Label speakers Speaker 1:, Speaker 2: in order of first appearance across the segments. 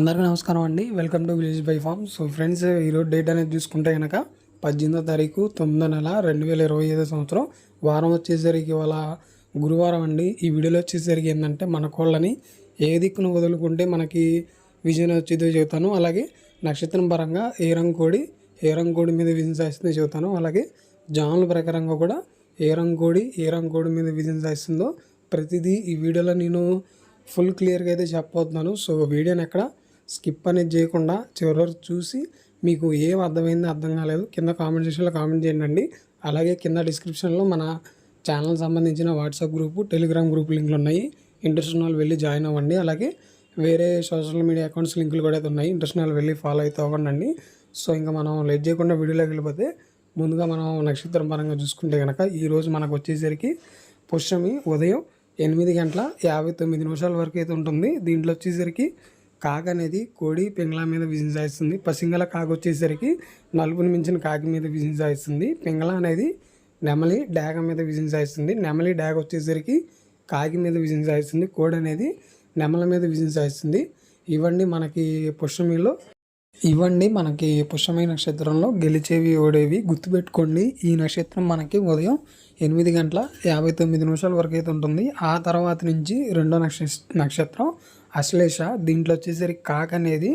Speaker 1: అందరికీ నమస్కారం అండి. Welcome to village by farm so friends ఈరోజు డేట్ అనేది చూసుకుంటే కనుక పద్దెనిమిదో తారీఖు తొమ్మిదో నెల రెండు వేల ఇరవై ఐదో సంవత్సరం. వారం వచ్చేసరికి ఇవాళ గురువారం అండి. ఈ వీడియోలో వచ్చేసరికి ఏంటంటే మన కోళ్ళని ఏ దిక్కును వదులుకుంటే మనకి విజయం వచ్చేదో చెబుతాను. అలాగే నక్షత్రం పరంగా ఏ రంగు కోడి ఏ రంగు కోడి మీద విజయం సాధిస్తుందో చెబుతాను. అలాగే జాముల ప్రకారంగా కూడా ఏ రంగు కోడి ఏ రంగు కోడి మీద విజయం సాధిస్తుందో ప్రతిదీ ఈ వీడియోలో నేను ఫుల్ క్లియర్గా అయితే చెప్పబోతున్నాను. సో వీడియోని ఎక్కడ స్కిప్ అనేది చేయకుండా చివరి వరకు చూసి మీకు ఏం అర్థమైందో అర్థం కాలేదు కింద కామెంట్ సెక్షన్లో కామెంట్ చేయండి. అలాగే కింద డిస్క్రిప్షన్లో మన ఛానల్ సంబంధించిన వాట్సాప్ గ్రూపు టెలిగ్రామ్ గ్రూప్ లింకులు ఉన్నాయి. ఇంట్రెస్ట్ ఉన్న వాళ్ళు వెళ్ళి జాయిన్ అవ్వండి. అలాగే వేరే సోషల్ మీడియా అకౌంట్స్ లింకులు కూడా అయితే ఉన్నాయి. ఇంట్రెస్ట్ వాళ్ళు వెళ్ళి ఫాలో అయితే అవ్వండి సో ఇంకా మనం లేట్ చేయకుండా వీడియోలోకి వెళ్ళిపోతే ముందుగా మనం నక్షత్రం పరంగా చూసుకుంటే కనుక ఈరోజు మనకు వచ్చేసరికి పుష్యమి ఉదయం ఎనిమిది గంటల యాభై తొమ్మిది నిమిషాల వరకు అయితే ఉంటుంది. దీంట్లో వచ్చేసరికి కాగ అనేది కోడి పింగళ మీద విజయం సాధిస్తుంది పసింగల కాగ వచ్చేసరికి నలుపుని మించిన కాకి మీద విజయం సాధిస్తుంది పింగళ అనేది నెమలి డాగ మీద విజయం సాధిస్తుంది నెమలి డాగ వచ్చేసరికి కాకి మీద విజయం సాధిస్తుంది కోడి అనేది నెమల మీద విజయం సాధిస్తుంది మనకి పుష్యమిలో ఇవ్వండి మనకి పుష్యమైన నక్షత్రంలో గెలిచేవి ఓడేవి. గుర్తుపెట్టుకోండి ఈ నక్షత్రం మనకి ఉదయం ఎనిమిది గంటల యాభై తొమ్మిది నిమిషాల వరకు అయితే ఉంటుంది. ఆ తర్వాత నుంచి రెండో నక్ష నక్షత్రం అశ్లేష దీంట్లో వచ్చేసరికి కాక అనేది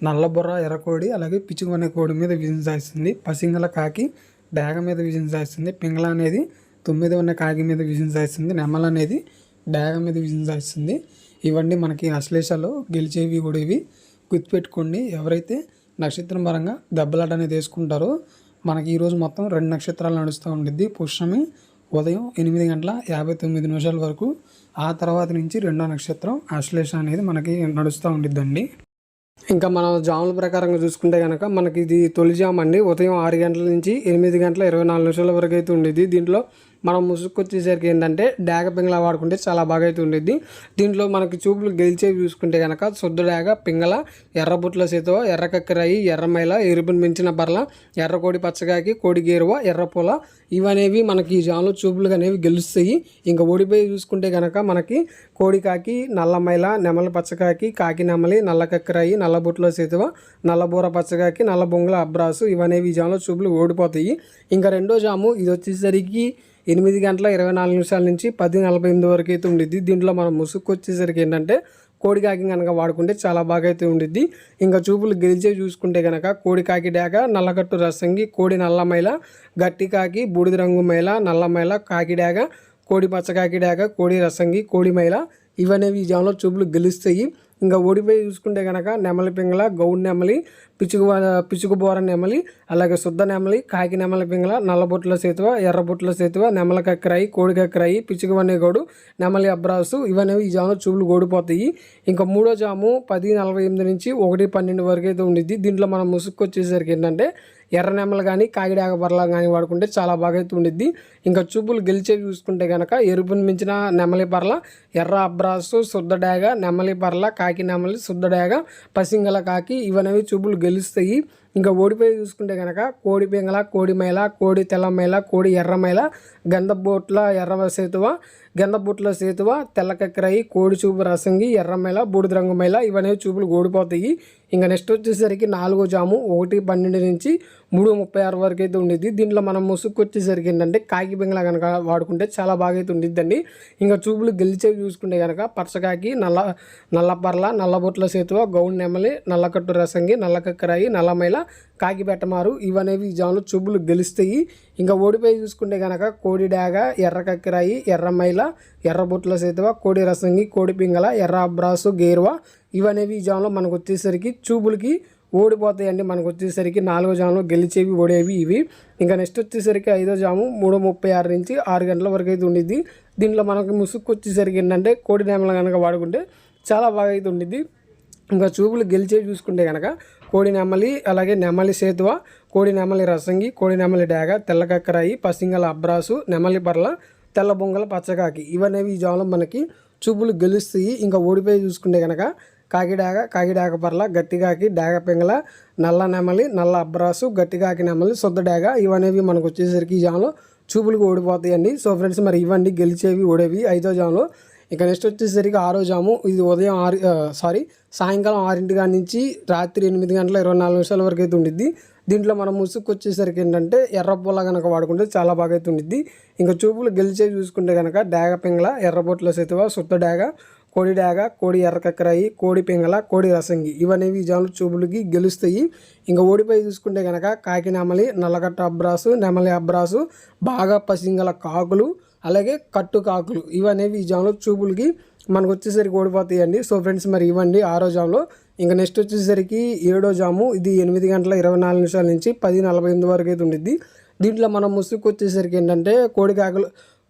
Speaker 1: నల్లబుర్ర ఎర్రకోడి అలాగే పిచ్చుకొనే కోడి మీద విజయం సాధిస్తుంది. పసింగల కాకి డేగ మీద విజయం సాధిస్తుంది. పింగళ అనేది తొమ్మిది ఉన్న కాకి మీద విజయం సాధిస్తుంది. నెమల అనేది డాగ మీద విజయం సాధిస్తుంది. ఇవన్నీ మనకి అశ్లేషలో గెలిచేవి కూడా ఇవి గుర్తుపెట్టుకోండి ఎవరైతే నక్షత్రం పరంగా దెబ్బలాట అనేది వేసుకుంటారో మనకి ఈరోజు మొత్తం రెండు నక్షత్రాలు నడుస్తూ ఉండిద్ది. పుష్యమి ఉదయం ఎనిమిది గంటల యాభై తొమ్మిది నిమిషాల వరకు ఆ తర్వాత నుంచి రెండో నక్షత్రం ఆశ్లేష అనేది మనకి నడుస్తూ ఉండిద్దండి. ఇంకా మనం జాముల ప్రకారంగా చూసుకుంటే కనుక మనకి ఇది తొలి జామ్ అండి. ఉదయం ఆరు గంటల నుంచి ఎనిమిది గంటల ఇరవై నాలుగు నిమిషాల వరకు అయితే ఉండేది. దీంట్లో మనం ముసుగు వచ్చేసరికి ఏంటంటే డాగ పింగళ వాడుకుంటే చాలా బాగా అయితే ఉండేది దీంట్లో మనకి చూపులు గెలిచేవి చూసుకుంటే కనుక శుద్ధ డాగ పింగళ ఎర్రబుట్ల సేతో ఎర్ర కక్కరాయి ఎర్రమైల ఎరుపుని మించిన బర్ల ఎర్ర కోడి పచ్చగాకి కోడి గేరువ ఎర్రపూల ఇవనేవి మనకి ఈ జాములు చూపులు అనేవి గెలుస్తాయి. ఇంకా ఓడిపోయి చూసుకుంటే కనుక మనకి కోడికాకి నల్లమైల నెమలి పచ్చకాకి కాకి నెమలి నల్ల కక్కరాయి నల్లబుట్ల సేతువ నల్లబూర పచ్చగాకి నల్ల బొంగుల అబ్రాసు ఇవనేవి ఈ జాములో చూపులు ఓడిపోతాయి. ఇంకా రెండో జాము ఇది వచ్చేసరికి ఎనిమిది గంటల ఇరవై నాలుగు నిమిషాల నుంచి పది నలభై ఎనిమిది వరకు అయితే ఉండిద్ది. దీంట్లో మనం ముసుగు వచ్చేసరికి ఏంటంటే కోడి కాకి కనుక వాడుకుంటే చాలా బాగా అయితే ఉండిద్ది. ఇంకా చూపులు గెలిచే చూసుకుంటే కనుక కోడి కాకి డాక నల్లగట్టు రసంగి కోడి నల్లమైల గట్టి కాకి బూడిద రంగు మైల నల్లమైల కాకి డాగ కోడి పచ్చకాకి డాక కోడి రసంగి కోడి మైల ఇవనేవి ఈ జాములో చూపులు గెలుస్తాయి. ఇంకా ఓడిపోయి చూసుకుంటే కనుక నెమలి పింగళ గౌడ్ నెమలి పిచ్చుకు పిచ్చుకు బోర నెమలి అలాగే శుద్ధ నెమలి కాకి నెమలి పింగళ నల్లబొట్ల సేతువ ఎర్రబొట్ల సేతువ నెమల కక్కరాయి కోడి కక్కరాయి పిచ్చుకు గౌడు నెమలి అబ్రాసు ఇవనేవి ఈ జాములో చూపులు ఓడిపోతాయి ఇంకా మూడో జాము పది నలభై ఎనిమిది నుంచి ఒకటి పన్నెండు వరకు అయితే ఉండిద్ది. దీంట్లో మనం ముసుక్కు వచ్చేసరికి ఏంటంటే ఎర్ర నెమలు కానీ కాకిడాక బర్లా కానీ వాడుకుంటే చాలా బాగా అయితే ఉండిద్ది. ఇంకా చూపులు గెలిచేవి చూసుకుంటే కనుక ఎరుపుని మించిన నెమలి పర్ల ఎర్ర అబ్రాసు శుద్ధ డాగ నెమలి పర్ల కాకి నెమలి శుద్ధ పసింగల కాకి ఇవనవి చూపులు గెలుస్తాయి. ఇంకా ఓడిపోయి చూసుకుంటే కనుక కోడి పింగళ కోడి మైల కోడి తెల్లమైల కోడి ఎర్రమైల గంధబూట్ల ఎర్ర సేతువ గంధబూట్ల సేతువ తెల్లకక్కరాయి కోడి చూపు రసంగి ఎర్రమైల బూడిద రంగు మైల ఇవనేవి చూపులు ఓడిపోతాయి. ఇంకా నెక్స్ట్ వచ్చేసరికి నాలుగో జాము ఒకటి పన్నెండు నుంచి మూడు ముప్పై ఆరు వరకు అయితే ఉండేది దీంట్లో మనం ముసుగు వచ్చేసరికి ఏంటంటే కాకి బింగళ కనుక వాడుకుంటే చాలా బాగా అయితే ఉండిద్దండి. ఇంకా చూపులు గెలిచేవి చూసుకుంటే కనుక పచ్చకాకి నల్ల నల్లపర్ల నల్లబొట్ల సేతువ గౌండ్ నెమలి నల్లకట్టు రసంగి నల్లకక్కరాయి నల్లమైల కాకిబెట్టమారు ఇవనేవి ఈ జాములు చూపులు గెలుస్తాయి. ఇంకా ఓడిపోయి చూసుకుంటే కనుక కోడి డాగ ఎర్ర కక్కిరాయి ఎర్రమైల ఎర్రబొట్ల సేతువ కోడి రసంగి కోడి పింగళ ఎర్ర అబ్రాసు గేరువ ఇవనేవి ఈ మనకు వచ్చేసరికి చూపులకి ఓడిపోతాయండి. మనకు వచ్చేసరికి నాలుగో జాములో గెలిచేవి ఓడేవి ఇవి. ఇంకా నెక్స్ట్ వచ్చేసరికి ఐదో జాము మూడు ముప్పై ఆరు నుంచి ఆరు గంటల వరకు అయితే ఉండిద్ది. దీంట్లో మనకు ముసుక్కు వచ్చేసరికి ఏంటంటే కోడి నేమలు కనుక వాడుకుంటే చాలా బాగా అయితే ఉండిద్ది. ఇంకా చూపులు గెలిచేవి చూసుకుంటే కనుక కోడి నెమలి అలాగే నెమలి సేతువ కోడి నెమలి రసంగి కోడి నెమలి డాగ తెల్లకక్కరాయి పసింగల అబ్రాసు నెమలి పర్ల తెల్ల బొంగల పచ్చకాకి ఇవనేవి ఈ జాములో మనకి చూపులు గెలుస్తాయి. ఇంకా ఓడిపోయి చూసుకుంటే కనుక కాకిడాగ కాకిడాగ పర్ల గట్టిగాకి డాగ పింగల నల్ల నెమలి నల్ల అబ్రాసు గట్టిగాకి నెమలి సొద్ద డాగ ఇవనేవి మనకు వచ్చేసరికి ఈ జాములో చూపులకు ఓడిపోతాయండి. సో ఫ్రెండ్స్ మరి ఇవన్నీ గెలిచేవి ఓడేవి. ఐదో జాములో ఇక నెక్స్ట్ వచ్చేసరికి ఆరో జాము. ఇది ఉదయం ఆరు సారీ సాయంకాలం ఆరింటి కాడి నుంచి రాత్రి ఎనిమిది గంటల ఇరవై నాలుగు నిమిషాల వరకు అయితే ఉండిద్ది. దీంట్లో మనం ముసుగు వచ్చేసరికి ఏంటంటే ఎర్రపూల కనుక వాడుకుంటే చాలా బాగా అయితే ఉండిద్ది. ఇంకా చూపులు గెలిచే చూసుకుంటే కనుక డాగ పింగళ ఎర్రబొట్ల సెతువ సుత్త డాగ కోడి డాగ కోడి ఎర్రకక్కరాయి కోడి పింగళ కోడి రసంగి ఇవనేవి ఈ జాములు చూపులకి గెలుస్తాయి. ఇంకా ఓడిపోయి చూసుకుంటే కనుక కాకి నెమలి నల్లగట్ట అబ్రాసు నెమలి అబ్రాసు బాగా పసింగల కాకులు అలాగే కట్టు కాకులు ఇవనేవి ఈ జాములో చూపులకి మనకు వచ్చేసరికి ఓడిపోతాయండి. సో ఫ్రెండ్స్ మరి ఇవ్వండి ఆరో జాములో ఇంకా నెక్స్ట్ వచ్చేసరికి ఏడో జాము. ఇది ఎనిమిది గంటల ఇరవై నాలుగు నిమిషాల నుంచి పది నలభై ఎనిమిది వరకు అయితే ఉండిద్ది. దీంట్లో మనం ముసుగు వచ్చేసరికి ఏంటంటే కోడి కాకులు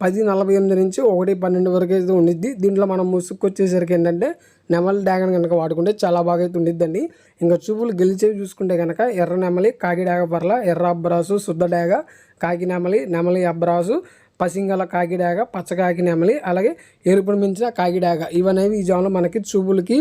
Speaker 1: పది నలభై ఎనిమిది నుంచి ఒకటి పన్నెండు వరకు అయితే ఉండిద్ది. దీంట్లో మనం ముసుక్కు వచ్చేసరికి ఏంటంటే నెమలి డాగన్ కనుక వాడుకుంటే చాలా బాగా అయితే ఉండిద్దండి. ఇంకా చూపులు గెలిచేవి చూసుకుంటే కనుక ఎర్ర నెమలి కాకి డాగ పర్ల ఎర్ర అబ్బరాసు శుద్ధ డాగ కాకి నెమలి నెమలి అబ్బరాసు పసింగల కాకిడాగ పచ్చకాకి నెమలి అలాగే ఎరుపును మించిన కాకిడాగ ఇవనేవి ఈ జాములో మనకి చూపులకి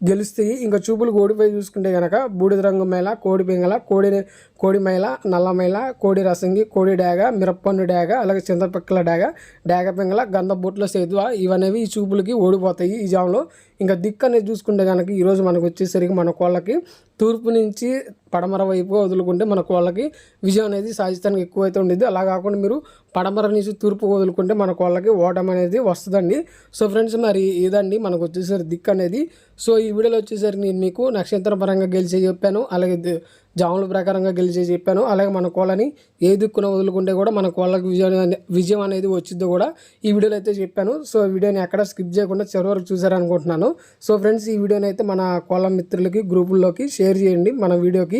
Speaker 1: గెలుస్తాయి ఇంకా చూపులు ఓడిపోయి చూసుకుంటే కనుక బూడిద రంగు మేళ కోడి పింగళ కోడి కోడి మైల నల్ల మైల కోడి రసంగి కోడి డాగ మిరప్పన్ను డాగ అలాగే చింతపిక్కల డాగ డాగ పింగళ గంధ బొట్ల సేతువ ఇవనేవి ఈ చూపులకి ఓడిపోతాయి ఈ జాములో. ఇంకా దిక్కు అనేది చూసుకుంటే కనుక ఈరోజు మనకు వచ్చేసరికి మన కోళ్ళకి తూర్పు నుంచి పడమర వైపు వదులుకుంటే మన కోళ్ళకి విజయం అనేది సాధిస్తానికి ఎక్కువైతే ఉండేది. అలా కాకుండా మీరు పడమర నుంచి తూర్పు వదులుకుంటే మన కోళ్ళకి ఓటమి అనేది వస్తుందండి. సో ఫ్రెండ్స్ మరి ఇదండి మనకు వచ్చేసరికి దిక్కు అనేది. సో ఈ వీడియోలో వచ్చేసరికి నేను మీకు నక్షత్ర పరంగా గెలిచి చెప్పాను. అలాగే జాముల ప్రకారంగా గెలిచి చెప్పాను. అలాగే మన కోళ్ళని ఏ దిక్కున వదులుకుంటే కూడా మన కోళ్ళకి విజయం విజయం అనేది వచ్చిందో కూడా. ఈ వీడియోలో అయితే చెప్పాను. సో వీడియోని ఎక్కడ స్కిప్ చేయకుండా చివరి వరకు చూసారనుకుంటున్నాను. సో ఫ్రెండ్స్ ఈ వీడియోని అయితే మన కోళ్ళ మిత్రులకి గ్రూపుల్లోకి షేర్ చేయండి. మన వీడియోకి